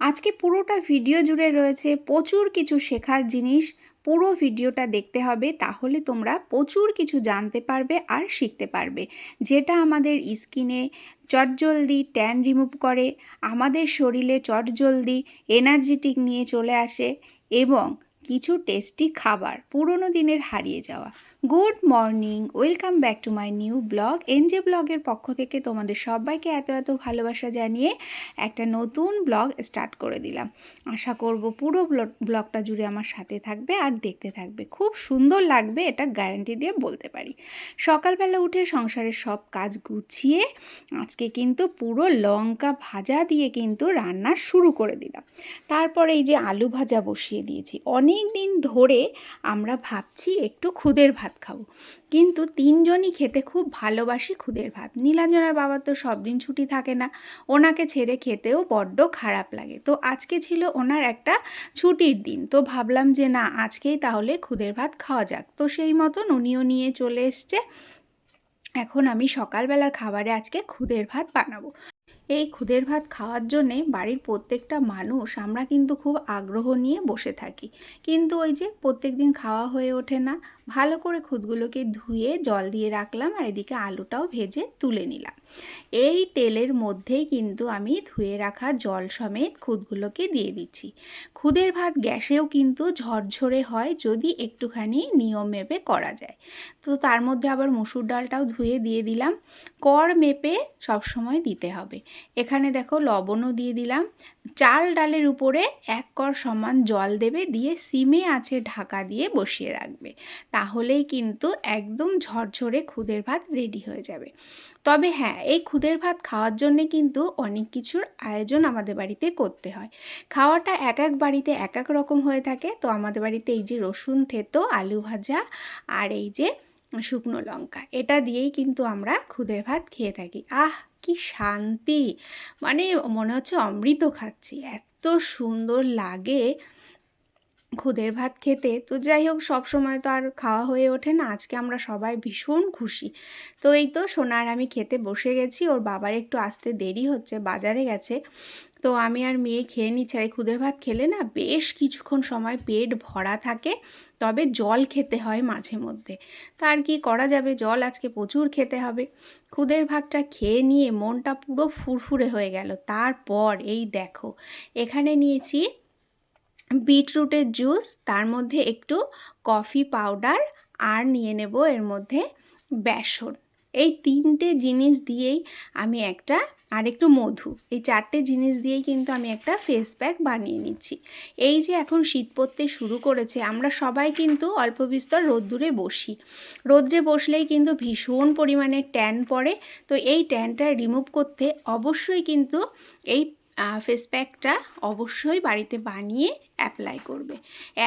আজকে পুরোটা ভিডিও জুড়ে রয়েছে প্রচুর কিছু শেখার জিনিস। পুরো ভিডিওটা দেখতে হবে, তাহলে তোমরা প্রচুর কিছু জানতে পারবে আর শিখতে পারবে। যেটা আমাদের স্কিনে চটজলদি ট্যান রিমুভ করে, আমাদের শরীরে চটজলদি এনার্জেটিক নিয়ে চলে আসে এবং কিছু টেস্টি খাবার পুরনো দিনের হারিয়ে যাওয়া। Good morning, welcome back to my new vlog. NJ ব্লগের পক্ষ থেকে তোমাদের সবাইকে এত এত ভালোবাসা জানিয়ে একটা নতুন ব্লগ স্টার্ট করে দিলাম। আশা করব পুরো ব্লগটা জুড়ে আমার সাথে থাকবে আর দেখতে থাকবে। খুব সুন্দর লাগবে, এটা গ্যারান্টি দিয়ে বলতে পারি। সকালবেলা উঠে সংসারের সব কাজ গুছিয়ে আজকে কিন্তু পুরো লঙ্কা ভাজা দিয়ে কিন্তু রান্না শুরু করে দিলাম। তারপরে এই যে আলু ভাজা বসিয়ে দিয়েছি। অনেক দিন ধরে আমরা ভাবছি একটু খুদের ভাত খাব। কিন্তু তিনজনই খেতে খুব ভালোবাসি খুদের ভাত। নীলাঞ্জনার বাবার তো সব দিন ছুটি থাকে না। ওনাকে ছেড়ে খেতেও বড্ড খারাপ লাগে। তো আজকে ছিল ওনার একটা ছুটির দিন। তো ভাবলাম যে না, আজকেই তাহলে খুদের ভাত খাওয়া যাক। তো সেই মতন উনিও নিয়ে চলে এসছে। এখন আমি সকালবেলার খাবারে আজকে খুদের ভাত বানাবো। এই খুদের ভাত খাওয়ার জন্যে বাড়ির প্রত্যেকটা মানুষ আমরা কিন্তু খুব আগ্রহ নিয়ে বসে থাকি। কিন্তু ওই যে প্রত্যেক দিন খাওয়া হয়ে ওঠে না, ভালো করে খুদগুলোকে ধুয়ে জল দিয়ে রাখলাম আর এদিকে আলুটাও ভেজে তুলে নিলাম। এই তেলের মধ্যেই কিন্তু আমি ধুয়ে রাখা জল সমেত খুদগুলোকে দিয়ে দিচ্ছি। খুদের ভাত গ্যাসেও কিন্তু ঝরঝরে হয় যদি একটুখানি নিয়ম মেপে করা যায়। তো তার মধ্যে আবার মুসুর ডালটাও ধুয়ে দিয়ে দিলাম। কর মেপে সবসময় দিতে হবে। এখানে দেখো লবণও দিয়ে দিলাম। চাল ডালের উপরে এক কর সমান জল দেবে দিয়ে সিমে আছে ঢাকা দিয়ে বসিয়ে রাখবে। তাহলেই কিন্তু একদম ঝরঝরে খুদের ভাত রেডি হয়ে যাবে। তবে হ্যাঁ এই খুদের ভাত খাওয়ার জন্যে কিন্তু অনেক কিছুর আয়োজন আমাদের বাড়িতে করতে হয়। খাওয়াটা এক এক বাড়িতে এক এক রকম হয়ে থাকে। তো আমাদের বাড়িতে এই যে রসুন, থেতো, আলু ভাজা আর এই যে শুকনো লঙ্কা, এটা দিয়েই কিন্তু আমরা খুদের ভাত খেয়ে থাকি। আহ, কি শান্তি! মানে মনে হচ্ছে অমৃত খাচ্ছি। এত সুন্দর লাগে। খুদের ভাত খেতে। তো যাই হোক, সব সময় তো আর খাওয়া হয়ে ওঠে না। আজকে আমরা সবাই ভীষণ খুশি। তো এই তো সোনার আমি খেতে বসে গেছি। ওর বাবার একটু আসতে দেরি হচ্ছে, বাজারে গেছে। তো আমি আর মেয়ে খেয়ে নিচ্ছি। আর খুদের ভাত খেলে না বেশ কিছুক্ষণ সময় পেট ভরা থাকে, তবে জল খেতে হয় মাঝে মধ্যে। তা আর কি করা যাবে? জল আজকে প্রচুর খেতে হবে। খুদের ভাতটা খেয়ে নিয়ে মনটা পুরো ফুরফুরে হয়ে গেল। তারপর এই দেখো, এখানে নিয়েছি বিটরুটের জুস, তার মধ্যে একটু কফি পাউডার আর নিয়ে নেব এর মধ্যে বেসন। এই তিনটে জিনিস দিয়েই আমি একটা আর একটু মধু। এই চারটে জিনিস দিয়েই কিন্তু আমি একটা ফেস প্যাক বানিয়ে নিচ্ছি। এই যে এখন শীত পড়তে শুরু করেছে, আমরা সবাই কিন্তু অল্প বিস্তর রোদ্দুরে বসি। রোদ্রে বসলেই কিন্তু ভীষণ পরিমাণে ট্যান পড়ে। তো এই ট্যানটা রিমুভ করতে অবশ্যই কিন্তু এই ফেস প্যাকটা অবশ্যই বাড়িতে বানিয়ে অ্যাপ্লাই করবে।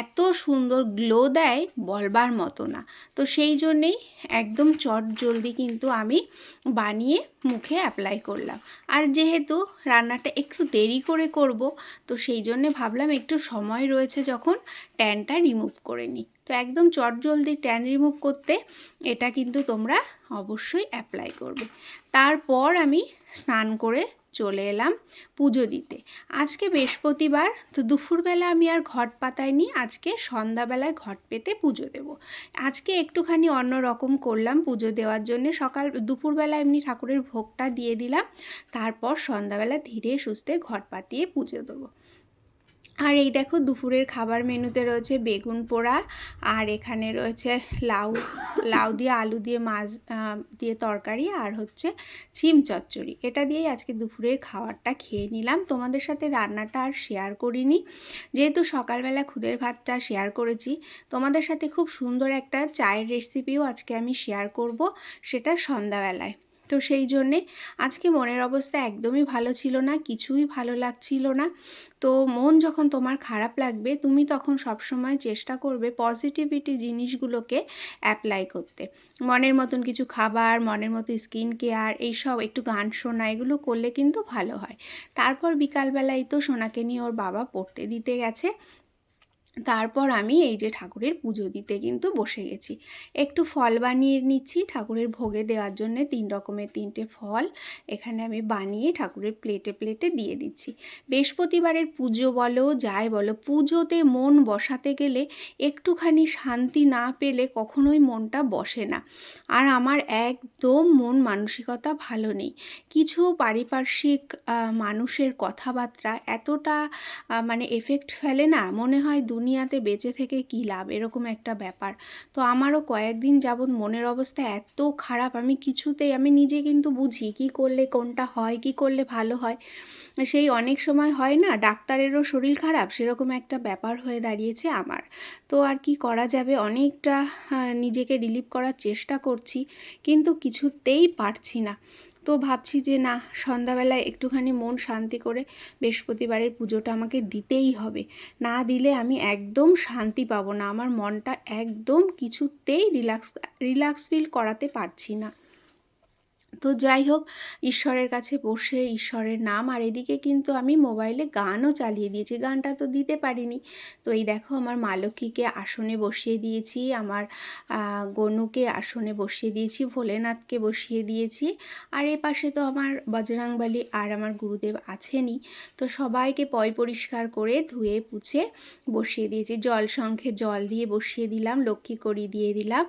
এত সুন্দর গ্লো দেয় বলবার মতো না। তো সেই জন্যেই একদম চট জলদি কিন্তু আমি বানিয়ে মুখে অ্যাপ্লাই করলাম। আর যেহেতু রান্নাটা একটু দেরি করে করব, তো সেই জন্যে ভাবলাম একটু সময় রয়েছে যখন ট্যানটা রিমুভ করে নিই। তো একদম চট জলদি ট্যান রিমুভ করতে এটা কিন্তু তোমরা অবশ্যই অ্যাপ্লাই করবে। তারপর আমি স্নান করে চলে এলাম পুজো দিতে। আজকে বৃহস্পতিবার, তো দুপুরবেলা আমি আর ঘট পাতাইনি আজকে সন্ধ্যাবেলায় ঘট পেতে পুজো দেব। আজকে একটুখানি অন্য রকম করলাম পুজো দেওয়ার জন্য। সকাল, দুপুরবেলা এমনি ঠাকুরের ভোগটা দিয়ে দিলাম, তারপর সন্ধ্যাবেলা ধীরে সুস্থে ঘট পাতিয়ে পুজো দেবো। আর এই দেখো দুপুরের খাবার মেনুতে রয়েছে বেগুন পোড়া, আর এখানে রয়েছে লাউ লাউ দিয়ে আলু দিয়ে মাছ দিয়ে তরকারি, আর হচ্ছে ছিম চচ্চড়ি। এটা দিয়েই আজকে দুপুরের খাবারটা খেয়ে নিলাম। তোমাদের সাথে রান্নাটা আর শেয়ার করিনি। যেহেতু সকালবেলা খুদের ভাতটা শেয়ার করেছি, তোমাদের সাথে খুব সুন্দর একটা চায়ের রেসিপিও আজকে আমি শেয়ার করব, সেটা সন্ধ্যাবেলায়। তো সেই জন্যে আজকে মনের অবস্থা একদমই ভালো ছিল না, কিছুই ভালো লাগছিল না। তো মন যখন তোমার খারাপ লাগবে, তুমি তখন সবসময় চেষ্টা করবে পজিটিভিটি জিনিসগুলোকে অ্যাপ্লাই করতে। মনের মতন কিছু খাবার, মনের মতো স্কিন কেয়ার এইসব একটু গান শোনা, এগুলো করলে কিন্তু ভালো হয়। তারপর বিকালবেলায় তো সোনাকে নিয়ে ওর বাবা পড়তে দিতে গেছে। তারপর আমি এই যে ঠাকুরের পুজো দিতে কিন্তু বসে গেছি। একটু ফল বানিয়ে নিচ্ছি, ঠাকুরের ভোগে দেওয়ার জন্য তিন রকমের তিনটে ফল এখানে আমি বানিয়ে ঠাকুরের প্লেটে প্লেটে দিয়ে দিচ্ছি। বৃহস্পতিবারের পুজো বলো, যাই বলো, পুজোতে মন বসাতে গেলে একটুখানি শান্তি না পেলে কখনোই মনটা বসে না। আর আমার একদম মন মানসিকতা ভালো নেই। কিছু পারিপার্শ্বিক মানুষের কথাবার্তা এতটা মানে এফেক্ট ফেলে না। মনে হয় দুনিয়াতে বেঁচে থেকে কী লাভ? এরকম একটা ব্যাপার। তো আমারও কয়েকদিন যাবৎ মনের অবস্থা এত খারাপ, আমি কিছুতেই, আমি নিজে কিন্তু বুঝি কি করলে কোনটা হয়, কি করলে ভালো হয়। সেই অনেক সময় হয় না, ডাক্তারেরও শরীর খারাপ, সেরকম একটা ব্যাপার হয়ে দাঁড়িয়েছে আমার। তো আর কি করা যাবে? অনেকটা নিজেকে রিলিভ করার চেষ্টা করছি, কিন্তু কিছুতেই পারছি না। তো ভাবছি যে না, সন্ধ্যাবেলায় একটুখানি মন শান্তি করে বৃহস্পতিবারের পুজোটা আমাকে দিতেই হবে। না দিলে আমি একদম শান্তি পাবো না। আমার মনটা একদম কিছুতেই রিল্যাক্স রিল্যাক্স ফিল করাতে পারছি না। তো যাই হোক, ঈশ্বরের কাছে বসে ঈশ্বরের নাম, আর এদিকে কিন্তু আমি মোবাইলে গানও চালিয়ে দিয়েছি। গানটা তো দিতে পারিনি। তো এই দেখো, আমার মা লক্ষ্মীকে আসনে বসিয়ে দিয়েছি, আমার গনুকে আসনে বসিয়ে দিয়েছি, ভোলেনাথকে বসিয়ে দিয়েছি, আর এ পাশে তো আমার বজরাংবলী আর আমার গুরুদেব আছেনই। তো সবাইকে পয় পরিষ্কার করে ধুয়ে পুছে বসিয়ে দিয়েছি। জল শঙ্খে জল দিয়ে বসিয়ে দিলাম, লক্ষ্মী করি দিয়ে দিলাম,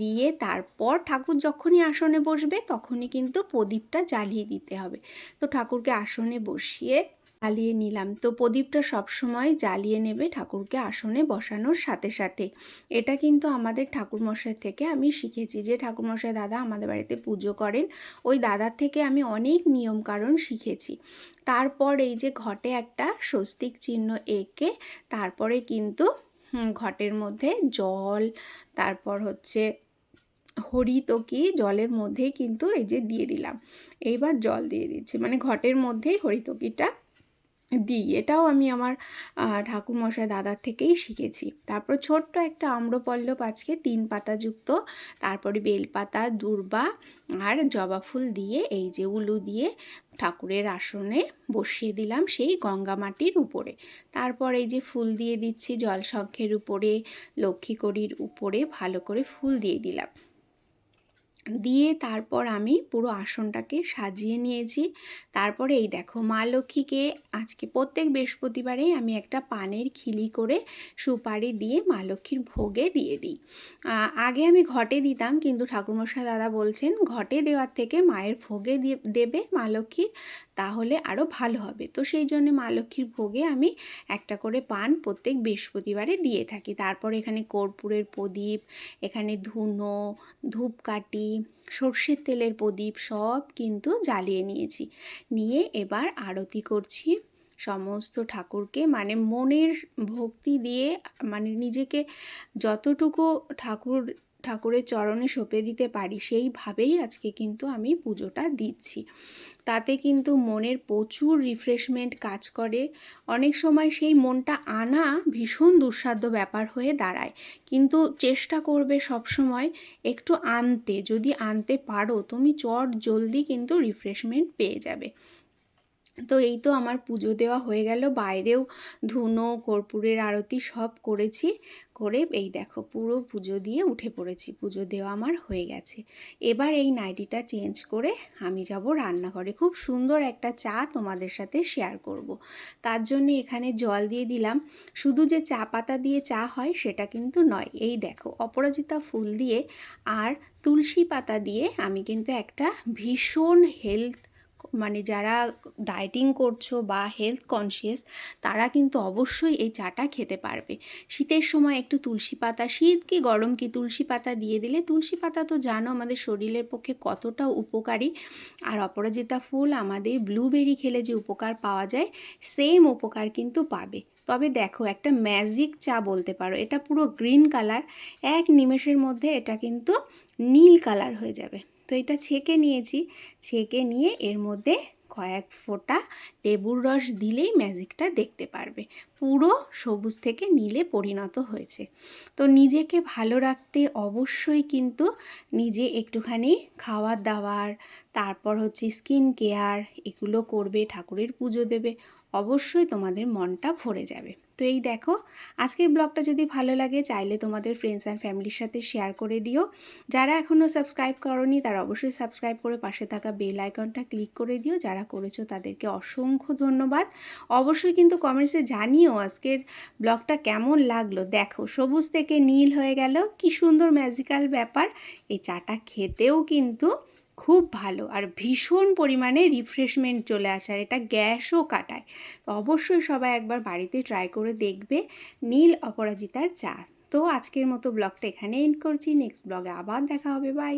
দিয়ে তারপর ঠাকুর যখনই আসনে বসবে তখনই কিন্তু প্রদীপটা জ্বালিয়ে দিতে হবে। তো ঠাকুরকে আসনে বসিয়ে জ্বালিয়ে নিলাম। তো প্রদীপটা সবসময় জ্বালিয়ে নেবে ঠাকুরকে আসনে বসানোর সাথে সাথে। এটা কিন্তু আমাদের ঠাকুরমশাই থেকে আমি শিখেছি যে, ঠাকুরমশাই দাদা আমাদের বাড়িতে পুজো করেন। ওই দাদার থেকে আমি অনেক নিয়ম কারণ শিখেছি। তারপর এই যে ঘটে একটা স্বস্তিক চিহ্ন এঁকে, তারপরে কিন্তু ঘটের মধ্যে জল, তারপর হচ্ছে হরিতকি জলের মধ্যেই কিন্তু এই যে দিয়ে দিলাম। এইবার জল দিয়ে দিচ্ছি। মানে ঘটের মধ্যেই হরিতকিটা দিই। এটাও আমি আমার ঠাকুরমশাই দাদার থেকেই শিখেছি। তারপর ছোট্ট একটা আম্রপল্লব আজকে তিন পাতাযুক্ত তারপরে বেলপাতা, দূর্বা আর জবা ফুল দিয়ে এই যে উলু দিয়ে ঠাকুরের আসনে বসিয়ে দিলাম সেই গঙ্গা মাটির উপরে। তারপর এই যে ফুল দিয়ে দিচ্ছি জলশঙ্খের উপরে লক্ষ্মীকড়ির উপরে ভালো করে ফুল দিয়ে দিলাম। দিয়ে তারপর আমি পুরো আসনটাকে সাজিয়ে নিয়েছি। তারপরে এই দেখো, মা লক্ষ্মীকে আজকে প্রত্যেক বৃহস্পতিবারেই আমি একটা পানের খিলি করে সুপারি দিয়ে মা লক্ষ্মীর ভোগে দিয়ে দিই। আগে আমি ঘটে দিতাম, কিন্তু ঠাকুরমশাই দাদা বলছেন, ঘটে দেওয়ার থেকে মায়ের ভোগে দেবে মা লক্ষ্মীর। তাহলে আরও ভালো হবে। তো সেই জন্য মা লক্ষ্মীর ভোগে আমি একটা করে পান প্রত্যেক বৃহস্পতিবারে দিয়ে থাকি। তারপর এখানে কর্পূরের প্রদীপ, এখানে ধুনো, ধূপকাঠি, সর্ষের তেলের প্রদীপ সব কিন্তু জ্বালিয়ে নিয়েছি। নিয়ে এবার আরতি করছি সমস্ত ঠাকুরকে। মানে মনের ভক্তি দিয়ে মানে নিজেকে যতটুকু ঠাকুর ঠাকুরের চরণে সঁপে দিতে পারি, সেইভাবেই আজকে কিন্তু আমি পুজোটা দিচ্ছি। তাতে কিন্তু মনের প্রচুর রিফ্রেশমেন্ট কাজ করে। অনেক সময় সেই মনটা আনা ভীষণ দুঃসাধ্য ব্যাপার হয়ে দাঁড়ায়। কিন্তু চেষ্টা করবে সব সময় একটু আনতে। যদি আনতে পারো, তুমি চট জলদি কিন্তু রিফ্রেশমেন্ট পেয়ে যাবে। তো এই তো আমার পুজো দেওয়া হয়ে গেল। বাইরেও ধুনো, কর্পূরের আরতি সব করেছি। করে এই দেখো পুরো পুজো দিয়ে উঠে পড়েছি। পুজো দেওয়া আমার হয়ে গেছে। এবার এই নাইটিটা চেঞ্জ করে আমি যাব রান্নাঘরে। খুব সুন্দর একটা চা তোমাদের সাথে শেয়ার করব। তার জন্য এখানে জল দিয়ে দিলাম। শুধু যে চা পাতা দিয়ে চা হয় সেটা কিন্তু নয়। এই দেখো অপরাজিতা ফুল দিয়ে আর তুলসী পাতা দিয়ে আমি কিন্তু একটা ভীষণ হেলথ মানে যারা ডায়েটিং করছ বা হেলথ কনসিয়াস তারা কিন্তু অবশ্যই এই চাটা খেতে পারবে। শীতের সময় একটু তুলসী পাতা, শীত কি গরম কি তুলসী পাতা দিয়ে দিলে, তুলসী পাতা তো জানো আমাদের শরীরের পক্ষে কতটা উপকারী। আর অপরাজিতা ফুল আমাদের ব্লুবেরি খেলে যে উপকার পাওয়া যায় সেম উপকার কিন্তু পাবে। তবে দেখো, একটা ম্যাজিক চা বলতে পারো, এটা পুরো গ্রিন কালার এক নিমেষের মধ্যে এটা কিন্তু নীল কালার হয়ে যাবে। তো এটা ছেঁকে নিয়েছি। ছেঁকে নিয়ে এর মধ্যে কয়েক ফোঁটা লেবুর রস দিলেই ম্যাজিকটা দেখতে পারবে। পুরো সবুজ থেকে নীলে পরিণত হয়েছে। তো নিজেকে ভালো রাখতে অবশ্যই কিন্তু নিজে একটুখানি খাওয়ার দাওয়ার, তারপর হচ্ছে স্কিন কেয়ার এগুলো করবে, ঠাকুরের পুজো দেবে। অবশ্যই তোমাদের মনটা ভরে যাবে। তো এই দেখো, আজকের ব্লগটা যদি ভালো লাগে, চাইলে তোমাদের ফ্রেন্ডস অ্যান্ড ফ্যামিলির সাথে শেয়ার করে দিও। যারা এখনও সাবস্ক্রাইব করনি, তারা অবশ্যই সাবস্ক্রাইব করে পাশে থাকা বেল আইকনটা ক্লিক করে দিও। যারা করেছ, তাদেরকে অসংখ্য ধন্যবাদ। অবশ্যই কিন্তু কমেন্টসে জানিও আজকের ব্লগটা কেমন লাগল। দেখো, সবুজ থেকে নীল হয়ে গেল। কি সুন্দর ম্যাজিক্যাল ব্যাপার। এই চাটা খেতেও কিন্তু খুব ভালো। আর ভীষণ পরিমাণে রিফ্রেশমেন্ট চলে আসে আর এটা গ্যাসও কাটায়। তো অবশ্যই সবাই একবার বাড়িতে ট্রাই করে দেখবে নীল অপরাজিতার চা। তো আজকের মতো ব্লগটা এখানে এন্ড করছি। নেক্সট ব্লগে আবার দেখা হবে। বাই